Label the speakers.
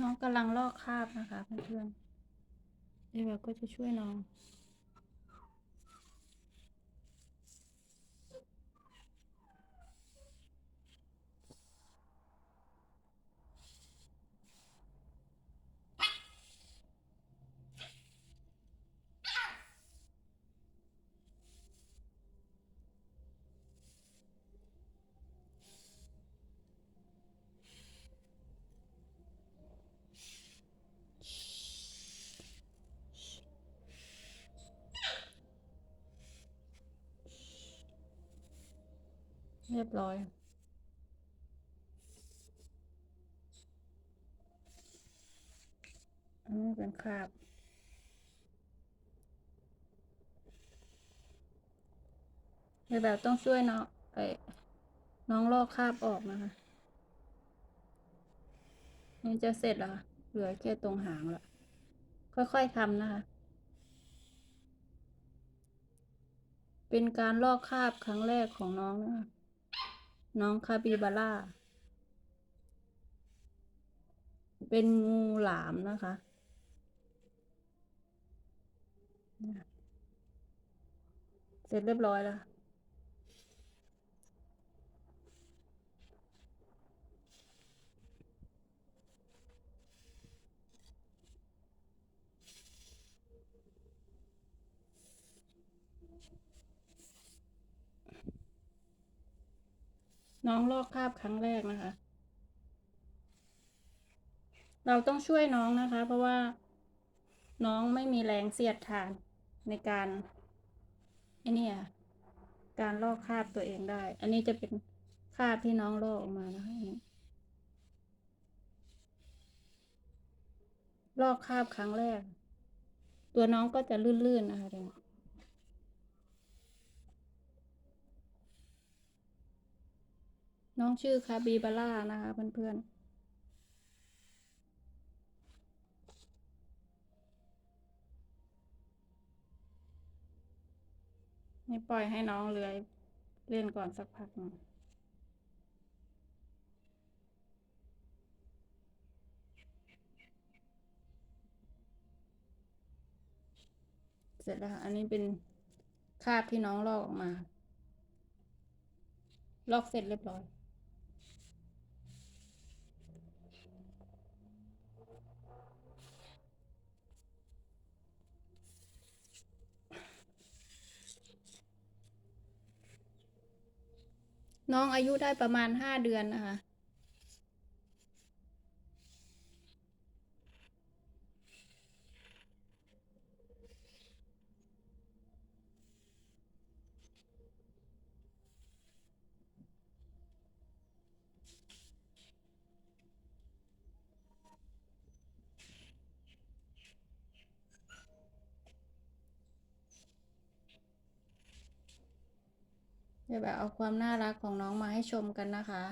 Speaker 1: น้องกำลังลอกคราบนะคะเพื่อนๆเอวาก็จะช่วยน้อง เรียบร้อย อันนี้เป็นคราบเดี๋ยแบบต้องช่วยเน้องเอ้น้องลอกคราบออกนะคะนี่จะเสร็จแล้วค่ะเหลือแค่ตรงหางละค่อยๆทำนะคะ เป็นการลอกคราบครั้งแรกของน้องนะคะ น้องคาปิบาร่า เป็นงูหลามนะคะเสร็จเรียบร้อยแล้ว น้องลอกคราบครั้งแรกนะคะ เราต้องช่วยน้องนะคะ เพราะว่าน้องไม่มีแรงเสียดทานในการไอเนี่ยการลอกคราบตัวเองได้ อันนี้จะเป็นคราบที่น้องลอกออกมานะคะลอกคราบครั้งแรก ตัวน้องก็จะลื่นๆนะคะเดี๋ย น้องชื่อคาบิบาร่านะคะเพื่อนๆนี่ปล่อยให้น้องเลื้อยเล่นก่อนสักพักนึงเสร็จแล้วอันนี้เป็นคาบที่น้องลอกออกมา ลอกเสร็จเรียบร้อย น้องอายุได้ประมาณห้าเดือนนะคะ จะแบบเอาความน่ารักของน้องมาให้ชมกันนะคะ